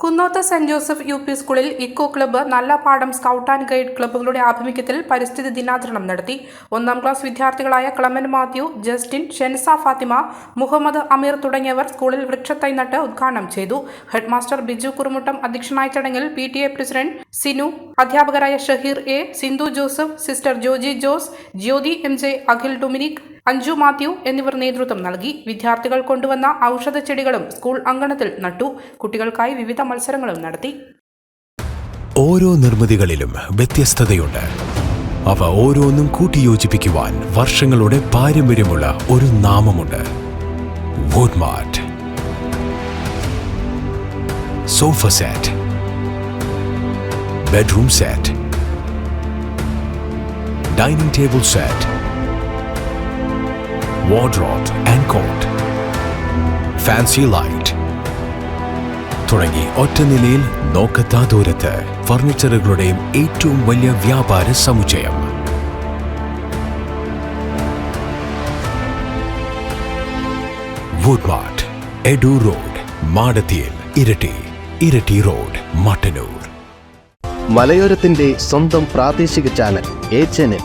Kunnoth saint Joseph U P സ്കൂളിൽ eco club നല്ല പാഠം സ്കൗട്ട് ആൻഡ് ഗൈഡ് ക്ലബ്ബുകളുടെ ആഭിമുഖ്യത്തിൽ പരിസ്ഥിതി ദിനാചരണം നടത്തി. ഒന്നാം class വിദ്യാർത്ഥികളായ Clement Mathew Justin Shensa Fathima Muhammad Ameer തുടങ്ങിയവർ സ്കൂളിൽ വൃക്ഷത്തൈ നട്ട് ഉദ്ഘാടനം ചെയ്തു. ഹെഡ്മാസ്റ്റർ ബിജു കുറുമുട്ടം അധ്യക്ഷനായ ചടങ്ങിൽ P T A president Sinu അധ്യാപകരായ Shaheer A Sindhu Joseph sister Joji Jose Jyothi M J Akhil Dominic Anju Mathew എന്നിവർ നേതൃത്വം നൽകി വിദ്യാർത്ഥികൾ കൊണ്ടുവന്ന ഔഷധ ചെടികളും സ്കൂൾ അങ്കണത്തിൽ നട്ടു. കുട്ടികൾക്കായി വിവിധ മത്സരങ്ങളും നടത്തി. ഓരോ നിർമ്മിതികളിലും വ്യത്യസ്തതയുണ്ട്. അവ ഓരോന്നും കൂട്ടിയോജിപ്പിക്കുവാൻ വർഷങ്ങളുടെ പാരമ്പര്യമുള്ള ഒരു നാമമുണ്ട്. Woodmart sofa set. Bedroom set. Dining table set. Wardrobe and cot fancy light തുടങ്ങി ഒറ്റ നിലയിൽ നോക്കത്താ ദൂരത്ത് ഫർണിച്ചറുകളുടെയും ഏറ്റവും വലിയ വ്യാപാര സമുച്ചയം. വുഡ്മാർട്ട് എഡു റോഡ് മാടത്തിയിൽ ഇരട്ടി ഇരട്ടി റോഡ് മട്ടന്നൂർ മലയോരത്തിന്റെ സ്വന്തം പ്രാദേശിക ചാനൽ എ ചാനൽ